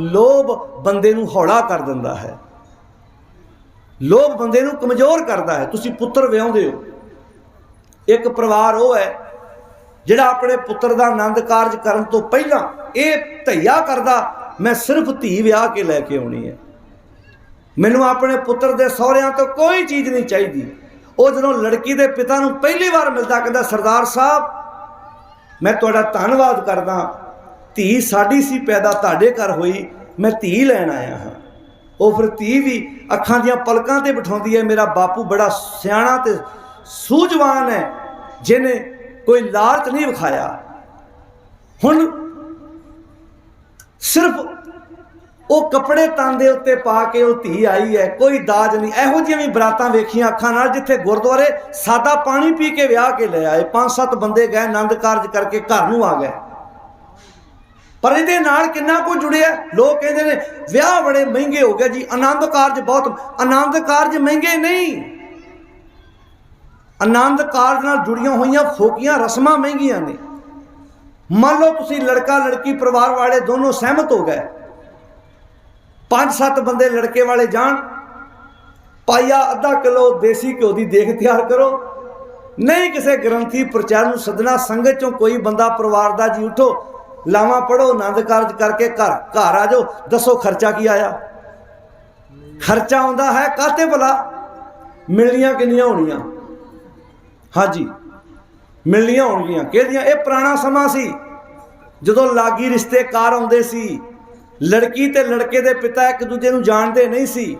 ਲੋਭ ਬੰਦੇ ਨੂੰ ਹੌਲਾ ਕਰ ਦਿੰਦਾ ਹੈ। ਲੋਭ ਬੰਦੇ ਨੂੰ ਕਮਜ਼ੋਰ ਕਰਦਾ ਹੈ। ਤੁਸੀਂ ਪੁੱਤਰ ਵਿਆਹੁੰਦੇ ਹੋ। ਇੱਕ ਪਰਿਵਾਰ ਉਹ ਹੈ, ਜਿਹੜਾ ਆਪਣੇ ਪੁੱਤਰ ਦਾ ਆਨੰਦ ਕਾਰਜ ਕਰਨ ਤੋਂ ਪਹਿਲਾਂ ਇਹ ਧਈਆ ਕਰਦਾ, ਮੈਂ ਸਿਰਫ ਧੀ ਵਿਆਹ ਕੇ ਲੈ ਕੇ ਆਉਣੀ ਹੈ। ਮੈਨੂੰ ਆਪਣੇ ਪੁੱਤਰ ਦੇ ਸਹੁਰਿਆਂ ਤੋਂ ਕੋਈ ਚੀਜ਼ ਨਹੀਂ ਚਾਹੀਦੀ। ਉਹ ਜਦੋਂ ਲੜਕੀ ਦੇ ਪਿਤਾ ਨੂੰ ਪਹਿਲੀ ਵਾਰ ਮਿਲਦਾ, ਕਹਿੰਦਾ, ਸਰਦਾਰ ਸਾਹਿਬ, ਮੈਂ ਤੁਹਾਡਾ ਧੰਨਵਾਦ ਕਰਦਾ ਧੀ ਸਾਡੀ ਸੀ, ਪੈਦਾ ਤੁਹਾਡੇ ਘਰ ਹੋਈ, ਮੈਂ ਧੀ ਲੈਣ ਆਇਆ ਹਾਂ। ਉਹ ਫਿਰ ਧੀ ਵੀ ਅੱਖਾਂ ਦੀਆਂ ਪਲਕਾਂ ਤੇ ਬਿਠਾਉਂਦੀ ਹੈ, ਮੇਰਾ ਬਾਪੂ ਬੜਾ ਸਿਆਣਾ ਤੇ ਸੂਝਵਾਨ ਹੈ, ਜਿਹਨੇ ਕੋਈ ਲਾਲਚ ਨਹੀਂ ਵਿਖਾਇਆ। ਹੁਣ ਸਿਰਫ ਉਹ ਕੱਪੜੇ ਤਨ ਦੇ ਉੱਤੇ ਪਾ ਕੇ ਉਹ ਧੀ ਆਈ ਹੈ, ਕੋਈ ਦਾਜ ਨਹੀਂ। ਇਹੋ ਜਿਹੀਆਂ ਵੀ ਬਰਾਤਾਂ ਵੇਖੀਆਂ ਅੱਖਾਂ ਨਾਲ, ਜਿੱਥੇ ਗੁਰਦੁਆਰੇ ਸਾਦਾ ਪਾਣੀ ਪੀ ਕੇ ਵਿਆਹ ਕੇ ਲੈ ਆਏ, ਪੰਜ ਸੱਤ ਬੰਦੇ ਗਏ, ਆਨੰਦ ਕਾਰਜ ਕਰਕੇ ਘਰ ਨੂੰ ਆ ਗਏ। ਪਰ ਇਹਦੇ ਨਾਲ ਕਿੰਨਾ ਕੁ ਜੁੜਿਆ? ਲੋਕ ਕਹਿੰਦੇ ਨੇ, ਵਿਆਹ ਬੜੇ ਮਹਿੰਗੇ ਹੋ ਗਏ ਜੀ, ਆਨੰਦ ਕਾਰਜ ਬਹੁਤ, ਆਨੰਦ ਕਾਰਜ ਮਹਿੰਗੇ ਨਹੀਂ। ਆਨੰਦ ਕਾਰਜ ਨਾਲ ਜੁੜੀਆਂ ਹੋਈਆਂ ਫੋਕੀਆਂ ਰਸਮਾਂ ਮਹਿੰਗੀਆਂ ਨੇ। ਮੰਨ ਲਓ ਤੁਸੀਂ ਲੜਕਾ, ਲੜਕੀ, ਪਰਿਵਾਰ ਵਾਲੇ ਦੋਨੋਂ ਸਹਿਮਤ ਹੋ ਗਏ। ਪੰਜ, ਸੱਤ ਬੰਦੇ ਲੜਕੇ ਵਾਲੇ ਜਾਣ। ਪਾਈਆ ਅੱਧਾ ਕਿਲੋ ਦੇਸੀ ਘਿਓ ਦੀ ਦੇਖ ਤਿਆਰ ਕਰੋ। ਨਹੀਂ ਕਿਸੇ ਗ੍ਰੰਥੀ ਪ੍ਰਚਾਰ ਨੂੰ ਸੱਦਣਾ, ਸੰਗਤ ਚੋਂ ਕੋਈ ਬੰਦਾ ਪਰਿਵਾਰ ਦਾ ਜੀ ਉਠੋ। ਲਾਵਾਂ ਪੜੋ, ਆਨੰਦ ਕਾਰਜ ਕਰਕੇ ਘਰ ਘਰ ਆ ਜਾਓ। ਦੱਸੋ ਖਰਚਾ ਕੀ ਆਇਆ? ਖਰਚਾ ਆਉਂਦਾ ਹੈ ਕਾਤੇ ਭਲਾ? ਮਿਲਣੀਆਂ ਕਿੰਨੀਆਂ ਹੋਣੀਆਂ? ਹਾਂਜੀ, ਮਿਲਣੀਆਂ ਹੋਣਗੀਆਂ। ਕਿਹਦੀਆਂ ਇਹ ਪੁਰਾਣਾ ਸਮਾਂ ਸੀ। ਜਦੋਂ ਲਾਗੀ ਰਿਸ਼ਤੇਕਾਰ ਆਉਂਦੇ ਸੀ, ਲੜਕੀ ਤੇ ਲੜਕੇ ਦੇ ਪਿਤਾ ਇੱਕ ਦੂਜੇ ਨੂੰ ਜਾਣਦੇ ਨਹੀਂ ਸੀ।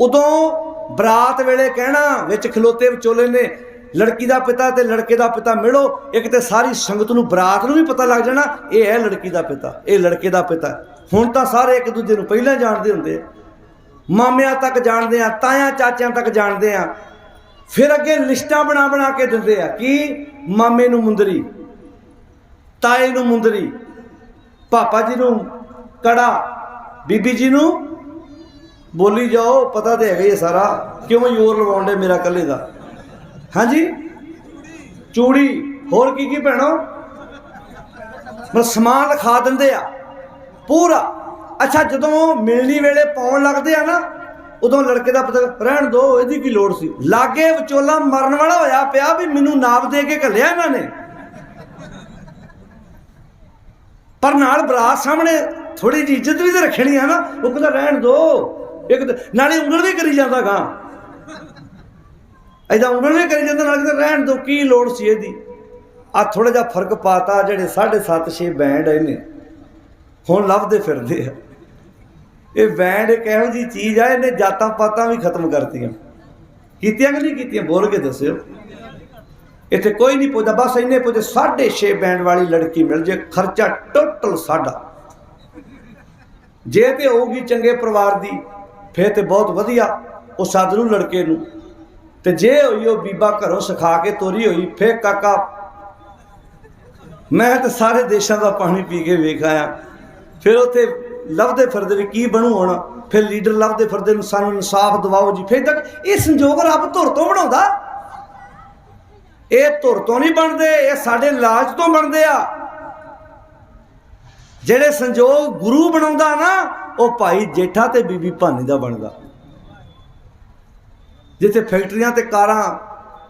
ਉਦੋਂ ਬਰਾਤ ਵੇਲੇ ਕਹਿਣਾ, ਵਿੱਚ ਖਲੋਤੇ ਵਿਚੋਲੇ ਨੇ ਲੜਕੀ ਦਾ ਪਿਤਾ ਤੇ ਲੜਕੇ ਦਾ ਪਿਤਾ ਮਿਲੋ, ਇੱਕ ਤੇ ਸਾਰੀ ਸੰਗਤ ਨੂੰ, ਬਰਾਤ ਨੂੰ ਵੀ ਪਤਾ ਲੱਗ ਜਾਣਾ, ਇਹ ਹੈ ਲੜਕੀ ਦਾ ਪਿਤਾ, ਇਹ ਲੜਕੇ ਦਾ ਪਿਤਾ। ਹੁਣ ਤਾਂ ਸਾਰੇ ਇੱਕ ਦੂਜੇ ਨੂੰ ਪਹਿਲਾਂ ਜਾਣਦੇ ਹੁੰਦੇ ਆ। ਮਾਮਿਆਂ ਤੱਕ ਜਾਣਦੇ ਆ, ਤਾਇਆਂ ਚਾਚਿਆਂ ਤੱਕ ਜਾਣਦੇ ਆ। ਫਿਰ ਅੱਗੇ ਲਿਸਟਾਂ ਬਣਾ ਬਣਾ ਕੇ ਦਿੰਦੇ ਆ, ਕਿ? ਮਾਮੇ ਨੂੰ ਮੁੰਦਰੀ, ਤਾਏ ਨੂੰ ਮੁੰਦਰੀ, ਪਾਪਾ ਜੀ ਨੂੰ ਕੜਾ, ਬੀਬੀ ਜੀ ਨੂੰ ਬੋਲੀ ਜਾਓ, ਪਤਾ ਤੇ ਹੈਗਾ ਹੀ ਸਾਰਾ। ਕਿਉਂ ਜ਼ੋਰ ਲਵਾਉਂਦੇ ਮੇਰਾ ਕੱਲੇ ਦਾ? ਹਾਂਜੀ। ਚੂੜੀ। ਹੋਰ ਕੀ ਕੀ ਭੈਣੋ? ਬਸ ਸਮਾਨ ਲਿਖਾ ਦਿੰਦੇ ਆ। ਪੂਰਾ। ਅੱਛਾ, ਜਦੋਂ ਮਿਲਣੀ ਵੇਲੇ ਪਾਉਣ ਲੱਗਦੇ ਆ ਨਾ, ਉਦੋਂ ਲੜਕੇ ਦਾ ਪਤਾ ਰਹਿਣ ਦੋ, ਇਹਦੀ ਕੀ ਲੋੜ ਸੀ? ਲਾਗੇ ਵਿਚੋਲਾ ਮਰਨ ਵਾਲਾ ਹੋਇਆ ਪਿਆ ਵੀ ਮੈਨੂੰ ਨਾਪ ਦੇ ਕੇ ਘੱਲਿਆ ਇਹਨਾਂ ਨੇ। ਪਰ ਨਾਲ ਬਰਾਤ ਸਾਹਮਣੇ ਥੋੜੀ ਜਿਹੀ ਇੱਜ਼ਤ ਵੀ ਤੇ ਰੱਖਣੀ ਆ ਨਾ। ਉਹ ਕਹਿੰਦਾ, ਰਹਿਣ ਦੋ। ਇੱਕ ਤਾਂ- ਨਾਲੇ ਉਂਗਲ ਵੀ ਕਰੀ ਜਾਂਦਾ ਗਾਂ ਐਦਾਂ ਉਂਗਲ ਵੀ ਕਰੀ ਜਾਂਦਾ, ਨਾਲ ਕਹਿੰਦਾ ਰਹਿਣ ਦੋ, ਕੀ ਲੋੜ ਸੀ ਇਹਦੀ? ਆ ਥੋੜਾ ਜਿਹਾ ਫ਼ਰਕ ਪਾਤਾ, ਜਿਹੜੇ 7.5 6 ਬੈਂਡ ਇਹਨੇ। ਹੁਣ ਲੱਭਦੇ ਫਿਰਦੇ ਆ। ਇਹ ਬੈਂਡ ਇੱਕ ਇਹੋ ਜੀ ਚੀਜ਼ ਆ, ਇਹਨੇ ਜਾਤਾਂ ਪਾਤਾਂ ਵੀ ਖਤਮ ਕਰਤੀਆਂ। ਕੀਤੀਆਂ ਕਿ ਨਹੀਂ ਕੀਤੀਆਂ, ਬੋਲ ਕੇ ਦੱਸਿਓ। ਇੱਥੇ ਕੋਈ ਨਹੀਂ ਪੁੱਛਦਾ ਬਸ ਇੰਨੇ ਪੁੱਛੇ 6.5 ਬੈਂਡ ਵਾਲੀ ਲੜਕੀ ਮਿਲ ਜੇ, ਖਰਚਾ ਟੋਟਲ ਸਾਡਾ। ਜੇ ਤੇ ਹੋਊਗੀ ਚੰਗੇ ਪਰਿਵਾਰ ਦੀ, ਫੇਰ ਤੇ ਬਹੁਤ ਵਧੀਆ, ਉਹ ਸੱਦ ਨੂੰ ਲੜਕੇ ਨੂੰ। ਤੇ ਜੇ ਹੋਈ ਉਹ ਬੀਬਾ ਘਰੋਂ ਸਿਖਾ ਕੇ ਤੋਰੀ ਹੋਈ, ਫੇਰ ਕਾਕਾ, ਮੈਂ ਤਾਂ ਸਾਰੇ ਦੇਸ਼ਾਂ ਦਾ ਪਾਣੀ ਪੀ ਕੇ ਵੇਖ ਆਇਆ। ਫਿਰ ਉੱਥੇ ਲੱਭਦੇ ਫਿਰਦੇ ਵੀ ਕੀ ਬਣੂ ਹੁਣ? ਫਿਰ ਲੀਡਰ ਲੱਭਦੇ ਫਿਰਦੇ ਨੂੰ, ਸਾਨੂੰ ਇਨਸਾਫ ਦਿਵਾਓ ਜੀ। ਫਿਰ ਤੱਕ ਇਹ ਸੰਜੋਗ ਰੱਬ ਧੁਰ ਤੋਂ ਬਣਾਉਂਦਾ। ਇਹ ਧੁਰ ਤੋਂ ਨਹੀਂ ਬਣਦੇ, ਇਹ ਸਾਡੇ ਲਾਜ ਤੋਂ ਬਣਦੇ ਆ। ਜਿਹੜੇ ਸੰਜੋਗ ਗੁਰੂ ਬਣਾਉਂਦਾ ਨਾ, ਉਹ ਭਾਈ ਜੇਠਾ ਤੇ ਬੀਬੀ ਭਾਨੀ ਦਾ ਬਣਦਾ। ਜਿੱਥੇ ਫੈਕਟਰੀਆਂ ਤੇ ਕਾਰਾਂ,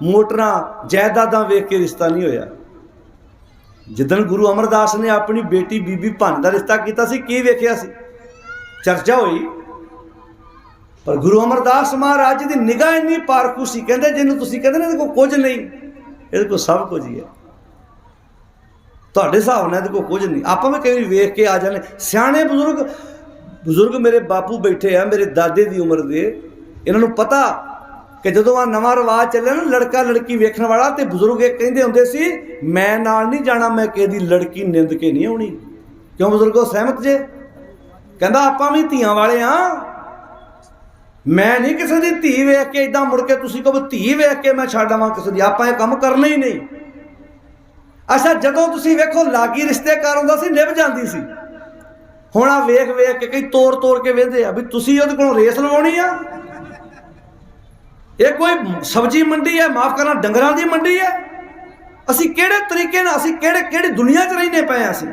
ਮੋਟਰਾਂ, ਜਾਇਦਾਦਾਂ ਵੇਖ ਕੇ ਰਿਸ਼ਤਾ ਨਹੀਂ ਹੋਇਆ। ਜਿੱਦਣ ਗੁਰੂ ਅਮਰਦਾਸ ਨੇ ਆਪਣੀ ਬੇਟੀ ਬੀਬੀ ਭੰਨ ਦਾ ਰਿਸ਼ਤਾ ਕੀਤਾ ਸੀ, ਕੀ ਵੇਖਿਆ ਸੀ? ਚਰਚਾ ਹੋਈ। ਪਰ ਗੁਰੂ ਅਮਰਦਾਸ ਮਹਾਰਾਜ ਜੀ ਦੀ ਨਿਗਾਹ ਇੰਨੀ ਪਾਰਖੂ ਸੀ, ਕਹਿੰਦੇ ਜਿਹਨੂੰ ਤੁਸੀਂ ਕਹਿੰਦੇ ਨੇ, ਇਹਦੇ ਕੋਲ ਕੁਝ ਨਹੀਂ। ਇਹਦੇ ਕੋਲ ਸਭ ਕੁਝ ਹੀ ਹੈ। ਤੁਹਾਡੇ ਹਿਸਾਬ ਨਾਲ ਇਹਦੇ ਕੋਲ ਕੁਝ ਨਹੀਂ। ਆਪਾਂ ਵੀ ਕਈ ਵਾਰੀ ਵੇਖ ਕੇ ਆ ਜਾਂਦੇ। ਸਿਆਣੇ ਬਜ਼ੁਰਗ ਬਜ਼ੁਰਗ ਮੇਰੇ ਬਾਪੂ ਬੈਠੇ ਆ, ਮੇਰੇ ਦਾਦੇ ਦੀ ਉਮਰ ਦੇ। ਇਹਨਾਂ ਨੂੰ ਪਤਾ ਕਿ ਜਦੋਂ ਆ ਨਵਾਂ ਰਿਵਾਜ ਚੱਲਿਆ ਨਾ, ਲੜਕਾ ਲੜਕੀ ਵੇਖਣ ਵਾਲਾ ਤੇ ਬਜ਼ੁਰਗ ਇਹ ਕਹਿੰਦੇ ਹੁੰਦੇ ਸੀ, ਮੈਂ ਨਾਲ ਨਹੀਂ ਜਾਣਾ, ਮੈਂ ਕਿਹਦੀ ਲੜਕੀ ਨਿੰਦ ਕੇ ਨਹੀਂ ਆਉਣੀ। ਕਿਉਂ ਬਜ਼ੁਰਗੋ, ਸਹਿਮਤ ਜੇ? ਕਹਿੰਦਾ, ਆਪਾਂ ਵੀ ਧੀਆਂ ਵਾਲੇ ਆ। ਮੈਂ ਨਹੀਂ ਕਿਸੇ ਦੀ ਧੀ ਵੇਖ ਕੇ ਇਦਾਂ ਮੁੜ ਕੇ ਤੁਸੀਂ ਕਹੋ ਧੀ ਵੇਖ ਕੇ ਮੈਂ ਛੱਡ ਆਵਾਂ ਕਿਸੇ ਦੀ। ਆਪਾਂ ਇਹ ਕੰਮ ਕਰਨਾ ਹੀ ਨਹੀਂ। ਅੱਛਾ, ਜਦੋਂ ਤੁਸੀਂ ਵੇਖੋ, ਲਾਗੀ ਰਿਸ਼ਤੇਕਾਰ ਹੁੰਦਾ ਸੀ, ਨਿਭ ਜਾਂਦੀ ਸੀ। ਹੁਣ ਆ ਵੇਖ ਵੇਖ ਕੇ ਕਈ ਤੋੜ ਤੋੜ ਕੇ ਵੇਂਦੇ ਆ ਵੀ ਤੁਸੀਂ ਉਹਦੇ ਕੋਲੋਂ ਰੇਸ ਲਵਾਉਣੀ ਆ ਇਹ ਕੋਈ ਸਬਜ਼ੀ ਮੰਡੀ ਹੈ, ਮਾਫ ਕਰਨਾ, ਡੰਗਰਾਂ ਦੀ ਮੰਡੀ ਹੈ। ਅਸੀਂ ਕਿਹੜੇ ਤਰੀਕੇ ਨਾਲ, ਅਸੀਂ ਕਿਹੜੇ, ਕਿਹੜੀ ਦੁਨੀਆ 'ਚ ਰਹਿੰਦੇ ਪਏ ਹਾਂ ਅਸੀਂ?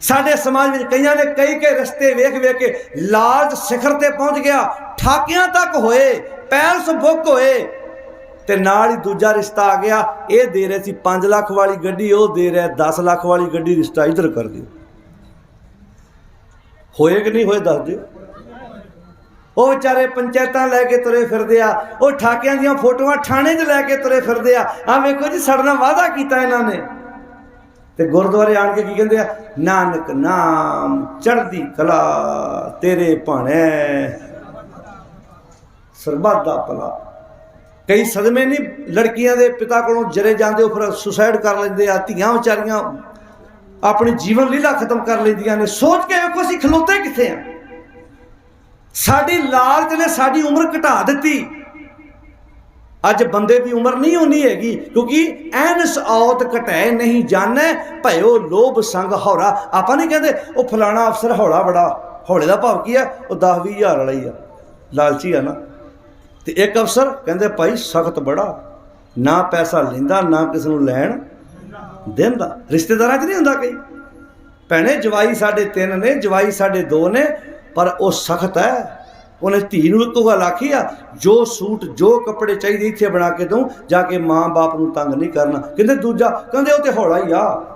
ਸਾਡੇ ਸਮਾਜ ਵਿੱਚ ਕਈਆਂ ਨੇ ਕਈ ਕਈ ਰਸਤੇ ਵੇਖ ਵੇਖ ਕੇ ਲਾਲਚ ਸਿਖਰ ਤੇ ਪਹੁੰਚ ਗਿਆ, ਠਾਕਿਆਂ ਤੱਕ ਹੋਏ, ਪੈਲਸ ਬੁੱਕ ਹੋਏ, ਤੇ ਨਾਲ ਹੀ ਦੂਜਾ ਰਿਸ਼ਤਾ ਆ ਗਿਆ, ਇਹ ਦੇ ਰਹੇ ਸੀ 5 ਲੱਖ ਵਾਲੀ ਗੱਡੀ, ਉਹ ਦੇ ਰਿਹਾ 10 ਲੱਖ ਵਾਲੀ ਗੱਡੀ ਰਿਸ਼ਤਾ ਇਧਰ ਕਰ ਦਿਓ। ਹੋਏ ਕਿ ਨਹੀਂ ਹੋਏ ਦੱਸ ਦਿਓ। ਉਹ ਵਿਚਾਰੇ ਪੰਚਾਇਤਾਂ ਲੈ ਕੇ ਤੁਰੇ ਫਿਰਦੇ ਆ, ਉਹ ਠਾਕਿਆਂ ਦੀਆਂ ਫੋਟੋਆਂ ਥਾਣੇ 'ਚ ਲੈ ਕੇ ਤੁਰੇ ਫਿਰਦੇ ਆ। ਆ ਵੇਖੋ ਜੀ ਸੜਨਾ ਵਾਅਦਾ ਕੀਤਾ ਇਹਨਾਂ ਨੇ। ਤੇ ਗੁਰਦੁਆਰੇ ਆਣ ਕੇ ਕੀ ਕਹਿੰਦੇ ਆ? ਨਾਨਕ ਨਾਮ ਚੜਦੀ ਕਲਾ ਤੇਰੇ ਭਾਣੇ। ਸਰਬੱਤ ਦਾ ਭਲਾ। ਕਈ ਸਦਮੇ ਨਹੀਂ, ਲੜਕੀਆਂ ਦੇ ਪਿਤਾ ਕੋਲੋਂ ਜਰੇ ਜਾਂਦੇ, ਉਹ ਫਿਰ ਸੁਸਾਈਡ ਕਰ ਲੈਂਦੇ ਆ, ਧੀਆਂ ਵਿਚਾਰੀਆਂ ਆਪਣੀ ਜੀਵਨ ਲੀਲਾ ਖਤਮ ਕਰ ਲੈਂਦੀਆਂ ਨੇ। ਸੋਚ ਕੇ ਵੇਖੋ, ਅਸੀਂ ਖਲੋਤੇ ਕਿੱਥੇ ਆ? ਸਾਡੀ ਲਾਲਚ ਨੇ ਸਾਡੀ ਉਮਰ ਘਟਾ ਦਿੱਤੀ। ਅੱਜ ਬੰਦੇ ਦੀ ਉਮਰ ਨਹੀਂ ਹੋਣੀ ਹੈਗੀ, ਕਿਉਂਕਿ ਐਨਸ ਔਤ ਘਟੈ ਨਹੀਂ ਜਾਣੈ, ਭਇਓ ਲੋਭ ਸੰਗ ਹੌਰਾ। ਆਪਾਂ ਨਹੀਂ ਕਹਿੰਦੇ, ਉਹ ਫਲਾਣਾ ਅਫਸਰ ਹੌਲਾ ਬੜਾ, ਹੌਲੇ ਦਾ ਭਾਵ ਕੀ ਆ? ਉਹ 10 20000 ਵਾਲਾ ਹੀ ਆ। ਲਾਲਚੀ ਆ ਨਾ। ਤੇ ਇੱਕ ਅਫਸਰ ਕਹਿੰਦੇ, ਭਾਈ ਸਖਤ ਬੜਾ, ਨਾ ਪੈਸਾ ਲੈਂਦਾ, ਨਾ ਕਿਸ ਨੂੰ ਲੈਣ ਦਿੰਦਾ। ਰਿਸ਼ਤੇਦਾਰਾਂ 'ਚ ਨਹੀਂ ਹੁੰਦਾ ਕਈ। ਭੈਣੇ, ਜਵਾਈ ਸਾਡੇ ਤਿੰਨ ਨੇ, ਜਵਾਈ ਸਾਡੇ ਦੋ ਨੇ। ਪਰ ਉਹ ਸਖਤ ਹੈ। ਉਹਨੇ ਧੀ ਨੂੰ ਇੱਕੋ ਗੱਲ ਆਖੀ ਆ, ਜੋ ਸੂਟ, ਜੋ ਕੱਪੜੇ ਚਾਹੀਦੇ ਇੱਥੇ ਬਣਾ ਕੇ ਦਊ, ਜਾ ਕੇ ਮਾਂ-ਬਾਪ ਨੂੰ ਤੰਗ ਨਹੀਂ ਕਰਨਾ। ਕਹਿੰਦੇ ਦੂਜਾ, ਕਹਿੰਦੇ ਉਹ ਤੇ ਹੌਲਾ ਹੀ ਆ।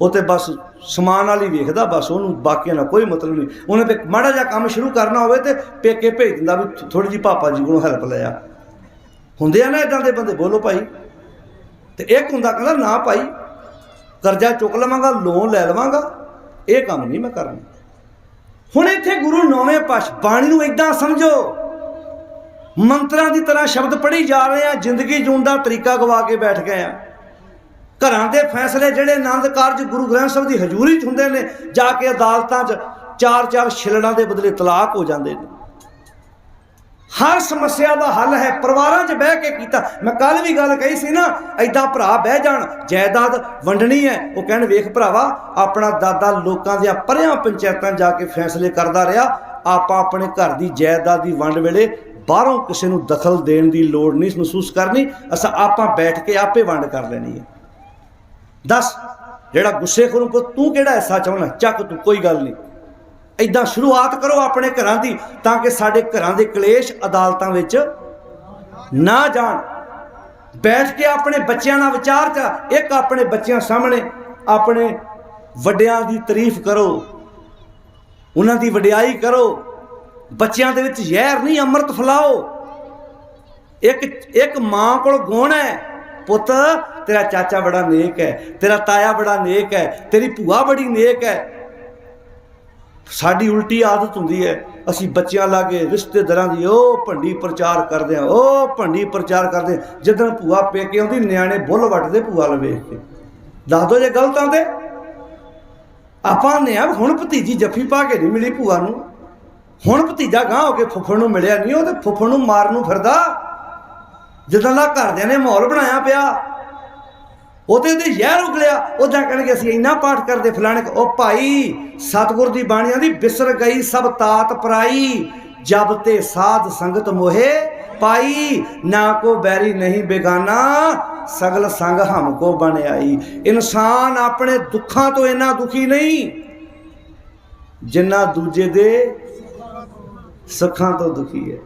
ਉਹ ਤੇ ਬਸ ਸਮਾਨ ਵਾਲੀ ਵੇਖਦਾ, ਬਸ ਉਹਨੂੰ ਬਾਕੀਆਂ ਨਾਲ ਕੋਈ ਮਤਲਬ ਨਹੀਂ। ਉਹਨੇ ਤੇ ਮਾੜਾ ਜਿਹਾ ਕੰਮ ਸ਼ੁਰੂ ਕਰਨਾ ਹੋਵੇ ਤੇ ਪੇਕੇ ਭੇਜ ਦਿੰਦਾ ਵੀ ਥੋੜੀ ਜੀ ਪਾਪਾ ਜੀ ਕੋਲੋਂ ਹੈਲਪ ਲੈ ਆ। ਹੁੰਦੇ ਆ ਨਾ ਇਦਾਂ ਦੇ ਬੰਦੇ, ਬੋਲੋ ਭਾਈ। ਤੇ ਇੱਕ ਹੁੰਦਾ ਕਹਿੰਦਾ, ਨਾ ਭਾਈ, ਕਰਜ਼ਾ ਚੁੱਕ ਲਵਾਂਗਾ ਲੋਨ ਲੈ ਲਵਾਂਗਾ, ਇਹ ਕੰਮ ਨਹੀਂ ਮੈਂ ਕਰਨਾ। ਹੁਣ ਇੱਥੇ ਗੁਰੂ ਨੌਵੇਂ ਪਾਸ਼ ਬਾਣੀ ਨੂੰ ਇਦਾਂ ਸਮਝੋ। ਮੰਤਰਾਂ ਦੀ ਤਰ੍ਹਾਂ ਸ਼ਬਦ ਪੜ੍ਹੀ ਜਾ ਰਹੇ ਆ, ਜ਼ਿੰਦਗੀ ਜੂਣ ਦਾ ਤਰੀਕਾ ਗਵਾ ਕੇ ਬੈਠ ਗਏ ਆ। ਘਰਾਂ ਦੇ ਫੈਸਲੇ ਜਿਹੜੇ ਆਨੰਦ ਕਾਰਜ ਗੁਰੂ ਗ੍ਰੰਥ ਸਾਹਿਬ ਦੀ ਹਜ਼ੂਰੀ 'ਚ ਹੁੰਦੇ ਨੇ, ਜਾ ਕੇ ਅਦਾਲਤਾਂ 'ਚ ਚਾਰ ਚਾਰ ਛਿਲੜਾਂ ਦੇ ਬਦਲੇ ਤਲਾਕ ਹੋ ਜਾਂਦੇ ਨੇ। ਹਰ ਸਮੱਸਿਆ ਦਾ ਹੱਲ ਹੈ। ਪਰਿਵਾਰਾਂ 'ਚ ਬਹਿ ਕੇ ਕੀਤਾ। ਮੈਂ ਕੱਲ ਵੀ ਗੱਲ ਕਹੀ ਸੀ ਨਾ ਐਦਾਂ ਭਰਾ ਬਹਿ ਜਾਣ, ਜਾਇਦਾਦ ਵੰਡਣੀ ਹੈ। ਉਹ ਕਹਿਣ, ਵੇਖ ਭਰਾਵਾ, ਆਪਣਾ ਦਾਦਾ ਲੋਕਾਂ ਦੀਆਂ ਪਰਿਆਂ ਪੰਚਾਇਤਾਂ ਜਾ ਕੇ ਫੈਸਲੇ ਕਰਦਾ ਰਿਹਾ। ਆਪਾਂ ਆਪਣੇ ਘਰ ਦੀ ਜਾਇਦਾਦ ਦੀ ਵੰਡ ਵੇਲੇ ਬਾਹਰੋਂ ਕਿਸੇ ਨੂੰ ਦਖਲ ਦੇਣ ਦੀ ਲੋੜ ਨਹੀਂ ਮਹਿਸੂਸ ਕਰਨੀ। ਅਸਾਂ ਆਪਾਂ ਬੈਠ ਕੇ ਆਪੇ ਵੰਡ ਕਰ ਲੈਣੀ ਹੈ। ਦੱਸ, ਜਿਹੜਾ ਗੁੱਸੇ ਖਰੂ ਤੂੰ ਕਿਹੜਾ ਹਿੱਸਾ ਚਾਹਣਾ ਚੱਕ, ਤੂੰ ਕੋਈ ਗੱਲ ਨਹੀਂ। ਇਦਾਂ ਸ਼ੁਰੂਆਤ ਕਰੋ ਆਪਣੇ ਘਰਾਂ ਦੀ ਤਾਂ ਕਿ ਸਾਡੇ ਘਰਾਂ ਦੇ ਕਲੇਸ਼ ਅਦਾਲਤਾਂ ਵਿੱਚ ਨਾ ਜਾਣ। ਬੈਠ ਕੇ ਆਪਣੇ ਬੱਚਿਆਂ ਨਾਲ ਵਿਚਾਰ ਚ ਇੱਕ ਆਪਣੇ ਬੱਚਿਆਂ ਸਾਹਮਣੇ ਆਪਣੇ ਵੱਡਿਆਂ ਦੀ ਤਾਰੀਫ ਕਰੋ, ਉਹਨਾਂ ਦੀ ਵਡਿਆਈ ਕਰੋ, ਬੱਚਿਆਂ ਦੇ ਵਿੱਚ ਜ਼ਹਿਰ ਨਹੀਂ, ਅੰਮ੍ਰਿਤ ਫਲਾਓ। ਇੱਕ ਇੱਕ ਮਾਂ ਕੋਲ ਗੁਣ ਹੈ, ਪੁੱਤ, ਤੇਰਾ ਚਾਚਾ ਬੜਾ ਨੇਕ ਹੈ, ਤੇਰਾ ਤਾਇਆ ਬੜਾ ਨੇਕ ਹੈ, ਤੇਰੀ ਭੂਆ ਬੜੀ ਨੇਕ ਹੈ। ਸਾਡੀ ਉਲਟੀ ਆਦਤ ਹੁੰਦੀ ਹੈ। ਅਸੀਂ ਬੱਚਿਆਂ ਲਾਗੇ ਰਿਸ਼ਤੇਦਾਰਾਂ ਦੀ ਉਹ ਭੰਡੀ ਪ੍ਰਚਾਰ ਕਰਦੇ ਆ ਉਹ ਭੰਡੀ ਪ੍ਰਚਾਰ ਕਰਦੇ ਜਦੋਂ ਭੂਆ ਪੇਕੇ ਆਉਂਦੀ, ਨਿਆਣੇ ਬੁੱਲ ਵੱਟਦੇ ਭੂਆ ਲ ਵੇਖ ਕੇ। ਦੱਸ ਦੋ ਜੇ ਗਲਤ ਆਉਂਦੇ। ਆਪਾਂ ਨੇ ਆ ਹੁਣ ਭਤੀਜੀ ਜੱਫੀ ਪਾ ਕੇ ਨਹੀਂ ਮਿਲੀ ਭੂਆ ਨੂੰ। ਹੁਣ ਭਤੀਜਾ ਗਾਂ ਹੋ ਕੇ ਫੁੱਫੜ ਨੂੰ ਮਿਲਿਆ ਨਹੀਂ, ਉਹ ਤੇ ਫੁੱਫੜ ਨੂੰ ਮਾਰਨ ਨੂੰ ਫਿਰਦਾ। ਜਦੋਂ ਦਾ ਘਰਦਿਆਂ ਨੇ ਮਾਹੌਲ ਬਣਾਇਆ ਪਿਆ। ਉਹਦੇ ਉਹਦੇ ਜ਼ਹਿਰ ਉਗਲਿਆ ਉਦਾਂ ਕਹਿਣਗੇ, ਅਸੀਂ ਇੰਨਾ ਪਾਠ ਕਰਦੇ, ਫਲਾਣੇ ਉਹ ਭਾਈ ਸਤਿਗੁਰ ਦੀ ਬਾਣੀਆਂ ਦੀ ਬਿਸਰ ਗਈ, ਸਭ ਤਾਤ ਪਰਾਈ, ਜਬ ਤੇ ਸਾਧ ਸੰਗਤ ਮੋਹੇ ਪਾਈ, ਨਾ ਕੋ ਬੈਰੀ ਨਹੀਂ ਬੇਗਾਨਾ, ਸਗਲ ਸੰਗ ਹਮ ਕੋ ਬਣ ਇਨਸਾਨ ਆਪਣੇ ਦੁੱਖਾਂ ਤੋਂ ਇੰਨਾ ਦੁਖੀ ਨਹੀਂ, ਜਿੰਨਾ ਦੂਜੇ ਦੇ ਸੁੱਖਾਂ ਤੋਂ ਦੁਖੀ ਹੈ।